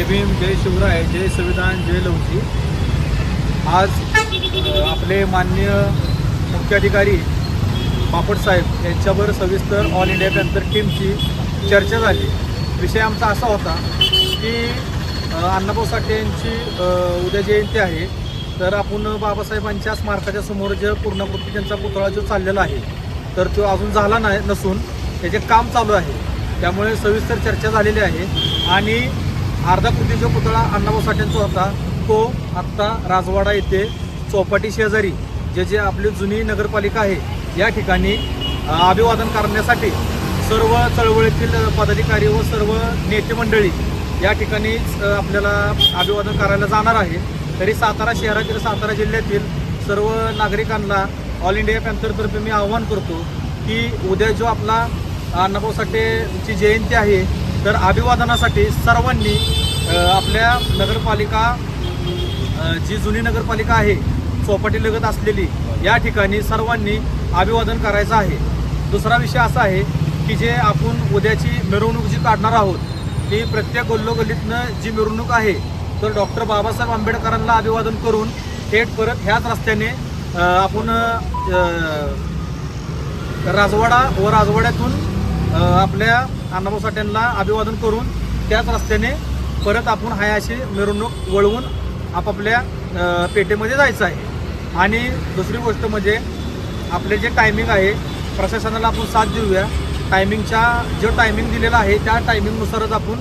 जय भीम जय शिवराय जय संविधान जय लवजी आज आपले मान्य मुख्याधिकारी बापट साहेब यांच्यावर सविस्तर ऑल इंडिया पॅन्थर टीमची चर्चा झाली. विषय आमचा असा होता की अण्णाभाऊ साठे यांची उद्या जयंती आहे. तर आपण बाबासाहेबांच्या स्मारकाच्या समोर जे पूर्णाकृती त्यांचा पुतळा जो चाललेला आहे तर तो अजून झाला नाही नसून त्याचे काम चालू आहे. त्यामुळे सविस्तर चर्चा झालेली आहे. आणि अर्धा कृतीचा जो पुतळा अण्णाभाऊ साठेंचा होता. तो आत्ता राजवाडा येथे चौपाटी शेजारी जे जे आपली जुनी नगरपालिका आहे या ठिकाणी अभिवादन करण्यासाठी सर्व चळवळीतील पदाधिकारी व सर्व नेते मंडळी या ठिकाणी आपल्याला अभिवादन करायला जाणार आहे. तरी सातारा शहरातील सातारा जिल्ह्यातील सर्व नागरिकांना ऑल इंडिया पॅन्थरतर्फे मी आवाहन करतो की उद्या जो आपला अण्णाभाऊ साठेची जयंती आहे तर अभिवादनासाठी सर्वांनी आपल्या नगरपालिका जी जुनी नगरपालिका आहे चौपाटी लगत असलेली या ठिकाणी सर्वांनी अभिवादन करायचं आहे. दुसरा विषय असा आहे की जे आपण उद्याची मिरवणूक जी काढणार आहोत ती प्रत्येक गल्लोगल्लीतनं जी मिरवणूक आहे तर डॉक्टर बाबासाहेब आंबेडकरांना अभिवादन करून थेट परत ह्याच रस्त्याने आपण राजवाडा व राजवाड्यातून आपल्या अण्णाभाऊ साठ्यांना अभिवादन करून त्याच रस्त्याने परत आपण हाय अशी मिरवणूक वळवून आपापल्या पेटेमध्ये जायचं आहे. आणि दुसरी गोष्ट म्हणजे आपले जे टायमिंग आहे प्रशासनाला आपण साथ देऊया. टायमिंगच्या जो टायमिंग दिलेला आहे त्या टायमिंगनुसारच आपण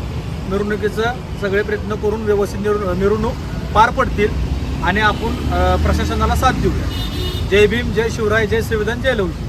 मिरवणुकीचं सगळे प्रयत्न करून व्यवस्थित निर मिरवणूक पार पडतील आणि आपण प्रशासनाला साथ देऊया. जय भीम जय शिवराय जय संविधान जय लवजी